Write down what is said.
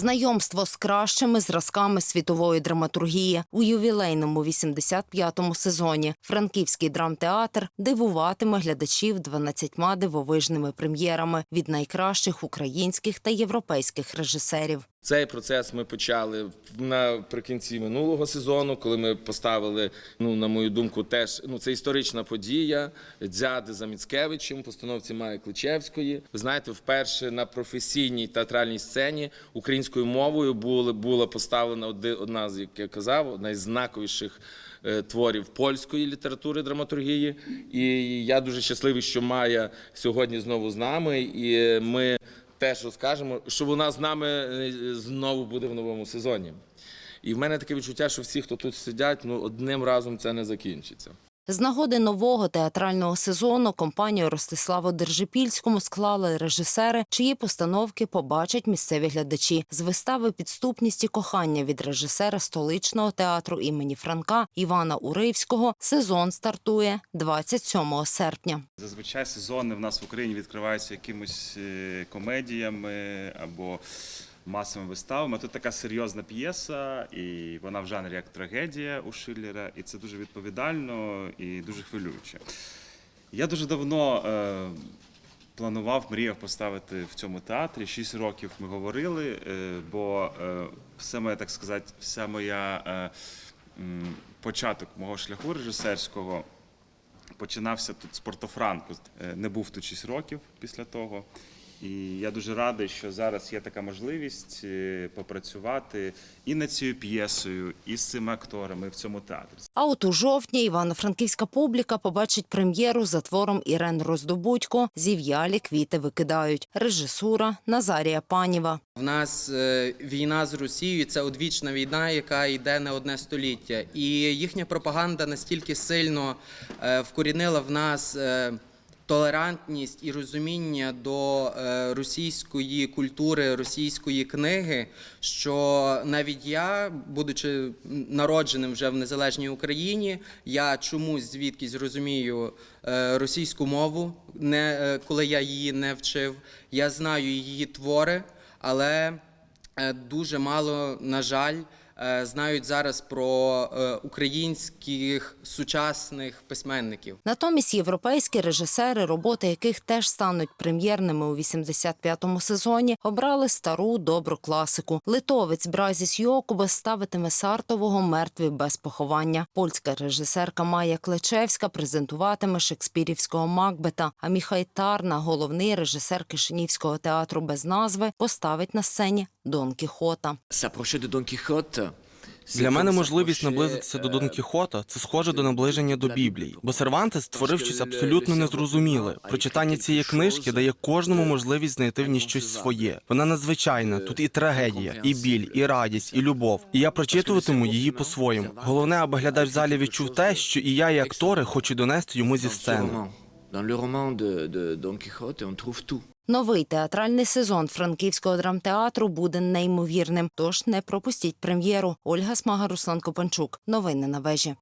Знайомство з кращими зразками світової драматургії у ювілейному 85-му сезоні. Франківський драмтеатр дивуватиме глядачів 12 дивовижними прем'єрами від найкращих українських та європейських режисерів. Цей процес ми почали наприкінці минулого сезону, коли ми поставили, ну на мою думку, теж ну це історична подія. Дзяди за Міцкевичем, постановці Майї Кличевської. Ви знаєте, вперше на професійній театральній сцені українською мовою була, була поставлена оди- одна з як я казав, одна із знаковіших е, творів польської літератури драматургії. І я дуже щасливий, що Майя сьогодні знову з нами, і ми теж розкажемо, що вона з нами е, знову буде в новому сезоні. І в мене таке відчуття, що всі, хто тут сидять, ну одним разом це не закінчиться. З нагоди нового театрального сезону компанію Ростиславу Держипільському склали режисери, чиї постановки побачать місцеві глядачі. З вистави Підступність і кохання від режисера столичного театру імені Франка Івана Уривського сезон стартує 27 серпня. Зазвичай сезони в нас в Україні відкриваються якимось е, комедіями або масовими виставами. Тут така серйозна п'єса, і вона в жанрі як трагедія у Шиллера, і це дуже відповідально і дуже хвилююче. Я дуже давно е, планував, мріяв поставити в цьому театрі. Шість років ми говорили, е, бо е, все моє, так сказати, вся моя е, початок мого шляху режисерського починався тут з Портофранку. Е, Не був тут 6 років після того. І я дуже радий, що зараз є така можливість е, попрацювати і над цією п'єсою, і з цими акторами в цьому театрі. А от у жовтні івано-франківська публіка побачить прем'єру за твором Ірен Роздобудько «Зів'ялі квіти викидають. Режисура Назарія Паніва. В нас е, війна з Росією це одвічна війна, яка йде не одне століття. І їхня пропаганда настільки сильно е, вкорінила в нас. Толерантність і розуміння до е, російської культури, російської книги, що навіть я, будучи народженим вже в незалежній Україні, я чомусь звідкись розумію е, російську мову, не е, коли я її не вчив. Я знаю її твори, але дуже мало, на жаль, знають зараз про е, українських сучасних письменників. Натомість європейські режисери, роботи яких теж стануть прем'єрними у 85-му сезоні, обрали стару добру класику. Литовець Бразіс Йокубес ставитиме Сартового мертві без поховання. Польська режисерка Майя Клечевська презентуватиме шекспірівського Макбета. А Міхай Тарна, головний режисер Кишинівського театру без назви, поставить на сцені Дон Кіхота. Don Quixote. Для мене можливість наблизитися до Дон Кіхота це схоже до наближення до Біблії, бо Сервантес створив щось абсолютно незрозуміле. Прочитання цієї книжки дає кожному можливість знайти в ній щось своє. Вона надзвичайна. Тут і трагедія, і біль, і радість, і любов. І я прочитуватиму її по-своєму. Головне, аби глядач в залі відчув те, що і я, і актори хочу донести йому зі сцени. dans le roman de, de Don Quixote, on trouve tout. Новий театральний сезон франківського драмтеатру буде неймовірним. Тож не пропустіть прем'єру. Ольга Смага, Руслан Копанчук. Новини на вежі.